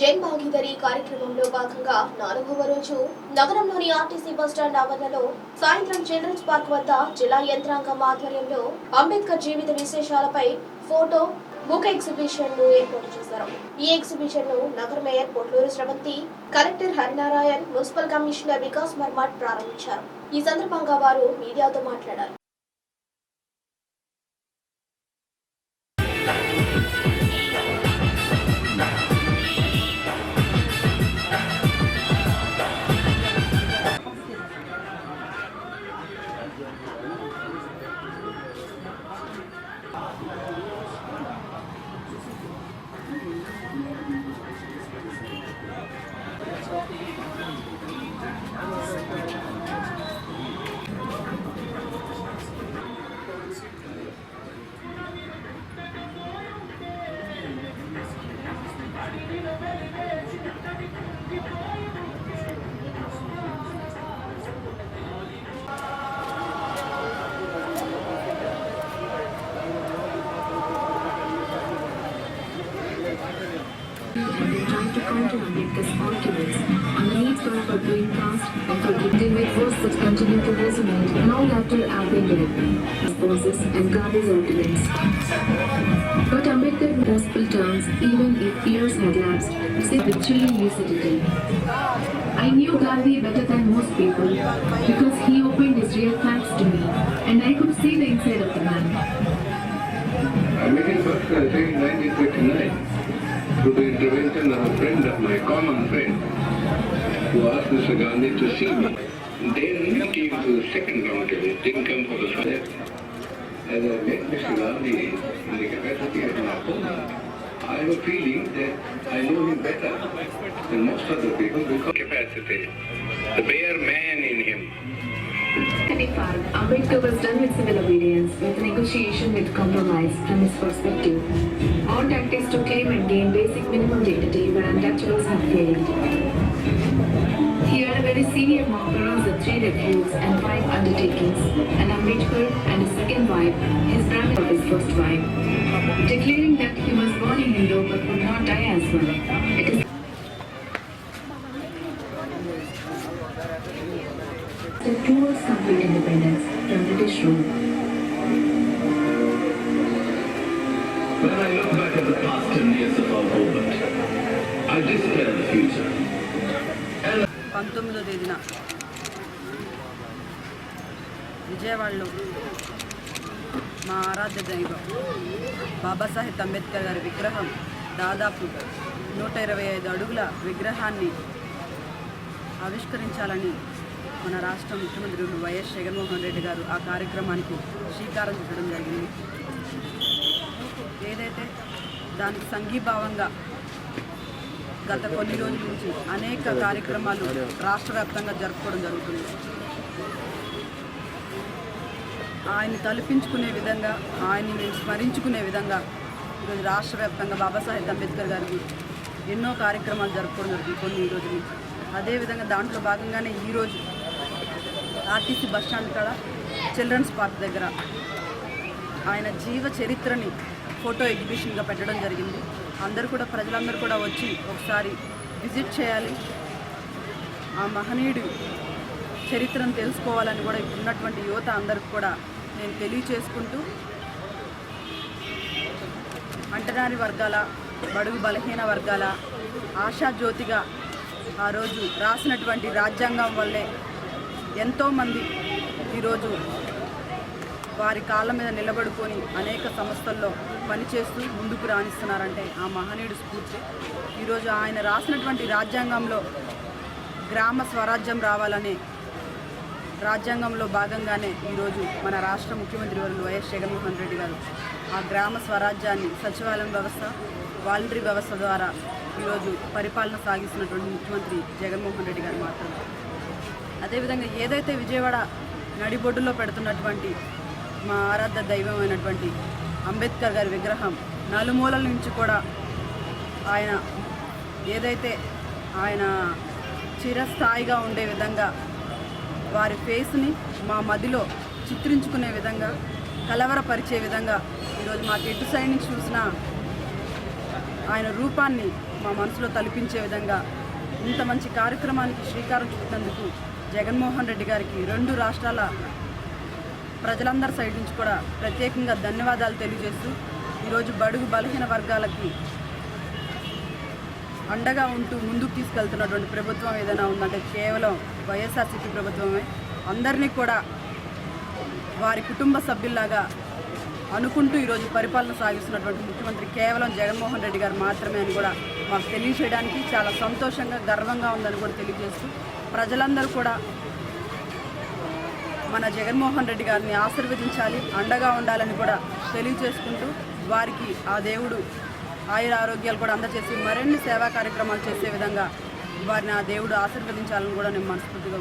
జైన్ భాగీదారి కార్యక్రమంలో భాగంగా నాలుగవ రోజు నగరంలోని ఆర్టీసీ బస్టాండ్ ఆవరణలో సాయంత్రం చిల్డ్రన్స్ పార్క్ వద్ద జిల్లా యంత్రాంగం ఆధ్వర్యంలో అంబేద్కర్ జీవిత విశేషాలపై ఫోటో బుక్ ఎగ్జిబిషన్ను ఏర్పాటు చేశారు. ఈ ఎగ్జిబిషన్ను నగర mayor Potluru Sravanthi collector Harinarayan municipal commissioner Vikas Marmat ప్రారంభించారు. ఈ సందర్భంగా వారు మీడియాతో మాట్లాడారు. To counter Ambedkar's arguments on the need for past and forgiving with words that continue to resonate long after been responses and Gandhi's arguments. But Ambedkar in gospel terms, even if years had lapsed, with chilling lucidity. I knew Gandhi better than most people because he opened his real facts to me and I could see the inside of the man. I met him first in 1939 through the intervention of a friend of my common friend who asked Mr. Gandhi to see me. Then he came to the second round table, didn't come for the first. As I met Mr. Gandhi in the capacity of an opponent, I have a feeling that I know him better than most other people because capacity, the bare man in him. Park, Ambedkar was done with civil obedience, with negotiation with compromise from his perspective. All tactics to claim and gain basic minimum dignity were untouchables have failed. He had a very senior monk across the three refutes and five undertakings, and Ambedkar and his second wife, his Brahmin of his first wife, declaring that he was born in Hindu but would not die as one. It step towards complete independence from British rule. When I look back at the past 10 years of our movement, I despair the future. పంతొమ్మిదో తేదీన విజయవాడలో మా ఆరాధ్య దైవం బాబాసాహెబ్ అంబేద్కర్ గారి విగ్రహం దాదాపు నూట ఇరవై ఐదు అడుగుల విగ్రహాన్ని ఆవిష్కరించాలని మన రాష్ట్ర ముఖ్యమంత్రి వైఎస్ జగన్మోహన్ రెడ్డి గారు ఆ కార్యక్రమానికి శ్రీకారం చుట్టడం జరిగింది. ఏదైతే దానికి సంఘీభావంగా గత కొన్ని రోజుల నుంచి అనేక కార్యక్రమాలు రాష్ట్ర వ్యాప్తంగా జరుపుకోవడం జరుగుతుంది. ఆయన్ని తలపించుకునే విధంగా ఆయన్ని మేము స్మరించుకునే విధంగా ఈరోజు రాష్ట్ర వ్యాప్తంగా బాబాసాహెబ్ అంబేద్కర్ గారికి ఎన్నో కార్యక్రమాలు జరుపుకోవడం జరుగుతుంది కొన్ని ఈ అదేవిధంగా దాంట్లో భాగంగానే ఈరోజు ఆర్టీసీ బస్ స్టాండ్ కాడ చిల్డ్రన్స్ పార్క్ దగ్గర ఆయన జీవ చరిత్రని ఫోటో ఎగ్జిబిషన్గా పెట్టడం జరిగింది. అందరూ కూడా ప్రజలందరూ కూడా వచ్చి ఒకసారి విజిట్ చేయాలి. ఆ మహనీయుడు చరిత్రను తెలుసుకోవాలని కూడా ఇప్పుడున్నటువంటి యువత అందరికి కూడా నేను తెలియచేసుకుంటూ అంటరాని వర్గాల బడుగు బలహీన వర్గాల ఆశాజ్యోతిగా ఆ రోజు రాసినటువంటి రాజ్యాంగం వల్లే ఎంతోమంది ఈరోజు వారి కాళ్ళ మీద నిలబడుకొని అనేక సంస్థల్లో పనిచేస్తూ ముందుకు రాణిస్తున్నారంటే ఆ మహనీయుడు స్ఫూర్తి. ఈరోజు ఆయన రాసినటువంటి రాజ్యాంగంలో గ్రామ స్వరాజ్యం రావాలనే రాజ్యాంగంలో భాగంగానే ఈరోజు మన రాష్ట్ర ముఖ్యమంత్రి వర్యులు వైఎస్ జగన్మోహన్ రెడ్డి గారు ఆ గ్రామ స్వరాజ్యాన్ని సచివాలయం వ్యవస్థ వాలంటరీ వ్యవస్థ ద్వారా ఈరోజు పరిపాలన సాగిస్తున్నటువంటి ముఖ్యమంత్రి జగన్మోహన్ రెడ్డి గారు మాత్రమే. అదేవిధంగా ఏదైతే విజయవాడ నడిబొడ్డులో పెడుతున్నటువంటి మా ఆరాధ్య దైవమైనటువంటి అంబేద్కర్ గారి విగ్రహం నలుమూలల నుంచి కూడా ఆయన ఏదైతే ఆయన చిరస్థాయిగా ఉండే విధంగా వారి ఫేస్ని మా మదిలో చిత్రించుకునే విధంగా కలవరపరిచే విధంగా ఈరోజు మాకు ఎటు సైడ్ నుంచి చూసినా ఆయన రూపాన్ని మా మనసులో తలపించే విధంగా ఇంత మంచి కార్యక్రమానికి శ్రీకారం చుట్టినందుకు జగన్మోహన్ రెడ్డి గారికి రెండు రాష్ట్రాల ప్రజలందరి సైడ్ నుంచి కూడా ప్రత్యేకంగా ధన్యవాదాలు తెలియజేస్తూ ఈరోజు బడుగు బలహీన వర్గాలకి అండగా ఉంటూ ముందుకు తీసుకెళ్తున్నటువంటి ప్రభుత్వం ఏదైనా ఉందంటే కేవలం వైఎస్ఆర్సీపీ ప్రభుత్వమే. అందరినీ కూడా వారి కుటుంబ సభ్యుల్లాగా అనుకుంటూ ఈరోజు పరిపాలన సాగిస్తున్నటువంటి ముఖ్యమంత్రి కేవలం జగన్మోహన్ రెడ్డి గారు మాత్రమే అని కూడా మాకు తెలియజేయడానికి చాలా సంతోషంగా గర్వంగా ఉందని కూడా తెలియజేస్తూ ప్రజలందరూ కూడా మన జగన్మోహన్ రెడ్డి గారిని ఆశీర్వదించాలి అండగా ఉండాలని కూడా తెలియజేసుకుంటూ వారికి ఆ దేవుడు ఆయుర ఆరోగ్యాలు కూడా అందజేసి మరిన్ని సేవా కార్యక్రమాలు చేసే విధంగా వారిని ఆ దేవుడు ఆశీర్వదించాలని కూడా నేను మనస్ఫూర్తిగా